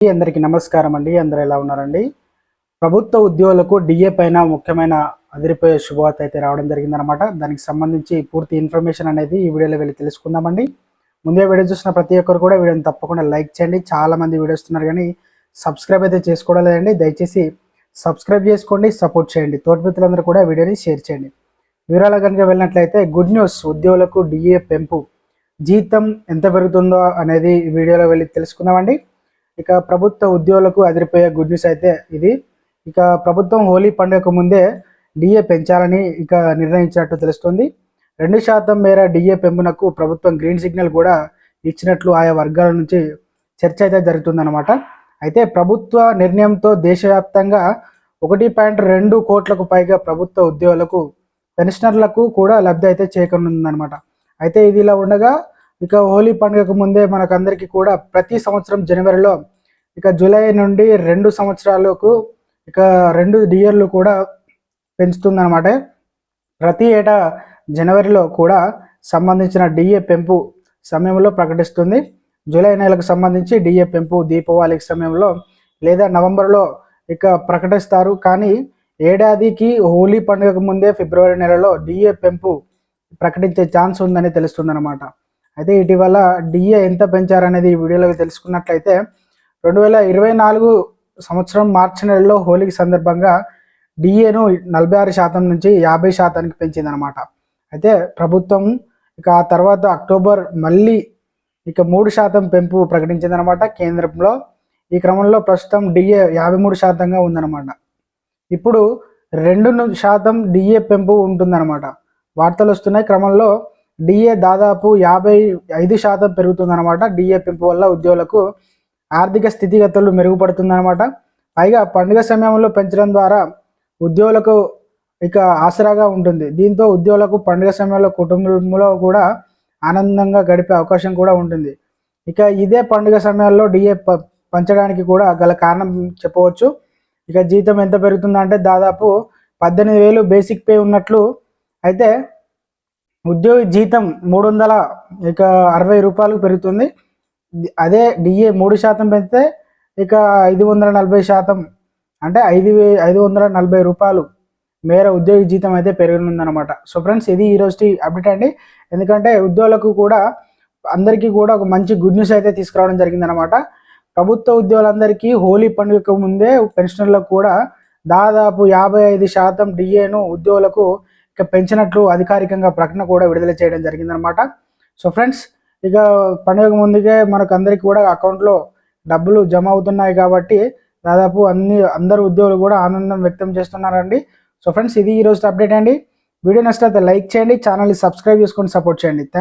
అందరికీ నమస్కారం అండి. అందరూ ఎలా ఉన్నారండి? ప్రభుత్వ ఉద్యోగులకు డిఏ పైన ముఖ్యమైన అదిరిపోయే శుభవార్త అయితే రావడం జరిగిందనమాట దానికి సంబంధించి పూర్తి ఇన్ఫర్మేషన్ అనేది ఈ వీడియోలో వెళ్ళి తెలుసుకుందామండి. ముందే వీడియో చూసిన ప్రతి ఒక్కరు కూడా వీడియోని తప్పకుండా లైక్ చేయండి. చాలా మంది వీడియో ఉన్నారు కానీ సబ్స్క్రైబ్ అయితే చేసుకోవడం లేదండి. దయచేసి సబ్స్క్రైబ్ చేసుకోండి సపోర్ట్ చేయండి. తోటి మిత్రులందరూ కూడా వీడియోని షేర్ చేయండి. వివరాల కనుక వెళ్ళినట్లయితే గుడ్ న్యూస్ ఉద్యోగులకు డిఏ పెంపు. జీతం ఎంత పెరుగుతుందో అనేది వీడియోలో వెళ్ళి తెలుసుకుందామండి. ఇక ప్రభుత్వ ఉద్యోగులకు అదిరిపోయే గుడ్ న్యూస్ అయితే ఇది. ఇక ప్రభుత్వం హోలీ పండుగకు ముందే డిఏ పెంచాలని ఇక నిర్ణయించినట్టు తెలుస్తుంది. రెండు శాతం మేర డిఏ పెంపునకు ప్రభుత్వం గ్రీన్ సిగ్నల్ కూడా ఇచ్చినట్లు ఆయా వర్గాల నుంచి చర్చ అయితే జరుగుతుందన్నమాట. అయితే ప్రభుత్వ నిర్ణయంతో దేశవ్యాప్తంగా ఒకటి పాయింట్ రెండు కోట్లకు పైగా ప్రభుత్వ ఉద్యోగులకు పెన్షనర్లకు కూడా లబ్ధి అయితే చేకూరుతుందన్నమాట అయితే ఇది ఇలా ఉండగా ఇక హోలీ పండుగకు ముందే మనకందరికీ కూడా ప్రతి సంవత్సరం జనవరిలో ఇక జూలై నుండి రెండు సంవత్సరాలకు ఇక రెండు డియర్లు కూడా పెంచుతుందన్నమాట. ప్రతి ఏటా జనవరిలో కూడా సంబంధించిన డిఏ పెంపు సమయంలో ప్రకటిస్తుంది. జూలై నెలకు సంబంధించి డిఏ పెంపు దీపావళికి సమయంలో లేదా నవంబర్లో ఇక ప్రకటిస్తారు. కానీ ఏడాదికి హోలీ పండుగకు ముందే ఫిబ్రవరి నెలలో డిఏ పెంపు ప్రకటించే ఛాన్స్ ఉందని తెలుస్తుందన్నమాట. అయితే ఇటీవల డిఏ ఎంత పెంచారనేది ఈ వీడియోలో తెలుసుకున్నట్లయితే రెండు వేల ఇరవై నాలుగు సంవత్సరం మార్చి నెలలో హోలీకి సందర్భంగా డిఏను నలభై ఆరు శాతం నుంచి యాభై శాతానికి పెంచిందనమాట అయితే ప్రభుత్వం ఇక ఆ తర్వాత అక్టోబర్ మళ్ళీ ఇక మూడు శాతం పెంపు ప్రకటించిందనమాట కేంద్రంలో ఈ క్రమంలో ప్రస్తుతం డిఏ యాభై మూడు శాతంగా ఉందన్నమాట. ఇప్పుడు రెండు శాతం డిఏ పెంపు ఉంటుందన్నమాట. వార్తలు వస్తున్నాయి. క్రమంలో డిఏ దాదాపు యాభై ఐదు శాతం పెరుగుతుందన్నమాట. డిఏ పెంపు వల్ల ఉద్యోగులకు ఆర్థిక స్థితిగతులు మెరుగుపడుతుందన్నమాట. పైగా పండుగ సమయంలో పెంచడం ద్వారా ఉద్యోగులకు ఇక ఆసరాగా ఉంటుంది. దీంతో ఉద్యోగులకు పండుగ సమయంలో కుటుంబంలో కూడా ఆనందంగా గడిపే అవకాశం కూడా ఉంటుంది. ఇక ఇదే పండుగ సమయాల్లో డిఏ ప- పంచడానికి కూడా గల కారణం చెప్పవచ్చు. ఇక జీతం ఎంత పెరుగుతుందంటే దాదాపు పద్దెనిమిది వేలు బేసిక్ పే ఉన్నట్లు అయితే ఉద్యోగి జీతం మూడు వందల ఇక అరవై రూపాయలు పెరుగుతుంది. అదే డిఏ మూడు శాతం పెంచితే ఇక ఐదు వందల నలభై శాతం అంటే ఐదు వే ఐదు వందల నలభై రూపాయలు మేర ఉద్యోగి జీతం అయితే పెరగనుందనమాట సో ఫ్రెండ్స్ ఇది ఈరోజు అప్డేట్ అండి. ఎందుకంటే ఉద్యోగులకు కూడా అందరికీ కూడా ఒక మంచి గుడ్ న్యూస్ అయితే తీసుకురావడం జరిగిందనమాట ప్రభుత్వ ఉద్యోగులందరికీ హోలీ పండుగకు ముందే పెన్షనర్లకు కూడా దాదాపు యాభై ఐదు శాతం డిఏను ఉద్యోగులకు ఇక పెంచినట్లు అధికారికంగా ప్రకటన కూడా విడుదల చేయడం జరిగిందనమాట సో ఫ్రెండ్స్ ఇక పండుగ ముందుకే మనకు అందరికీ కూడా అకౌంట్లో డబ్బులు జమ అవుతున్నాయి కాబట్టి దాదాపు అన్ని అందరు ఉద్యోగులు కూడా ఆనందం వ్యక్తం చేస్తున్నారండి. సో ఫ్రెండ్స్ ఇది ఈ అప్డేట్ అండి. వీడియో నచ్చితే లైక్ చేయండి ఛానల్ని సబ్స్క్రైబ్ చేసుకొని సపోర్ట్ చేయండి.